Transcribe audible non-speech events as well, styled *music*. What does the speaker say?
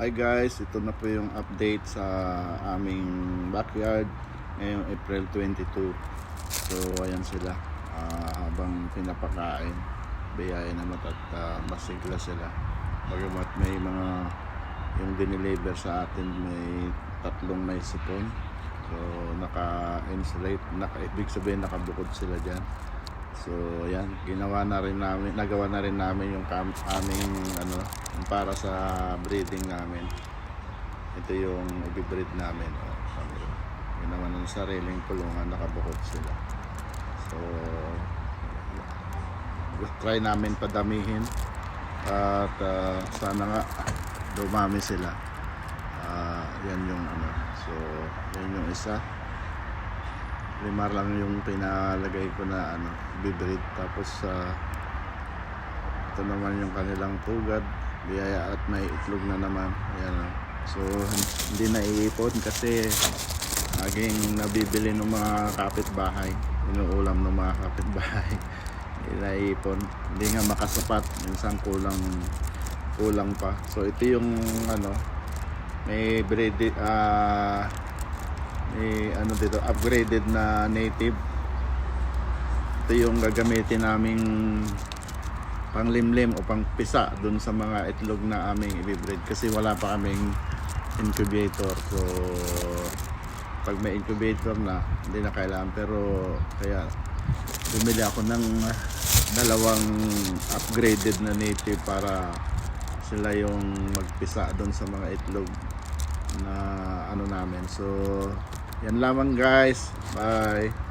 Hi guys, ito na po yung update sa aming backyard ngayong April 22. So ayan sila ah, habang pinapakain. Biyaya naman at uh, masigla sila. Bagamat may mga yung dineliver sa atin may tatlong may sipon. So naka-insulate, naka, ibig sabihin nakabukod sila dyan. So, yan, ginawa na rin namin, nagawa na rin namin yung kam, aming ano, para sa breeding namin. Ito yung i-breed namin. Ko. ginawa ng sariling kulungan, nakabukod sila. So, try namin padamihin at ah, sana nga dumami sila. Ah, yan yung ano. So, yan yung isa lima lang yung pinalagay ko na ano, bibreed. Tapos sa ito naman yung kanilang pugad biyaya at may itlog na naman. Ayan oh. so hindi na iipon kasi laging nabibili ng mga kapitbahay. Inuulam ng mga kapitbahay. *laughs* Iipon hindi nga makasapat. Minsan kulang kulang pa. So ito yung ano may breed ah may ano dito upgraded na native. Ito yung gagamitin naming panglimlim o pangpisa dun sa mga itlog na aming ibibreed kasi wala pa kaming incubator. So pag may incubator na hindi na kailangan. Pero kaya bumili ako ng dalawang upgraded na native para sila yung magpisa doon sa mga itlog na ano namin. So yan lamang guys. Bye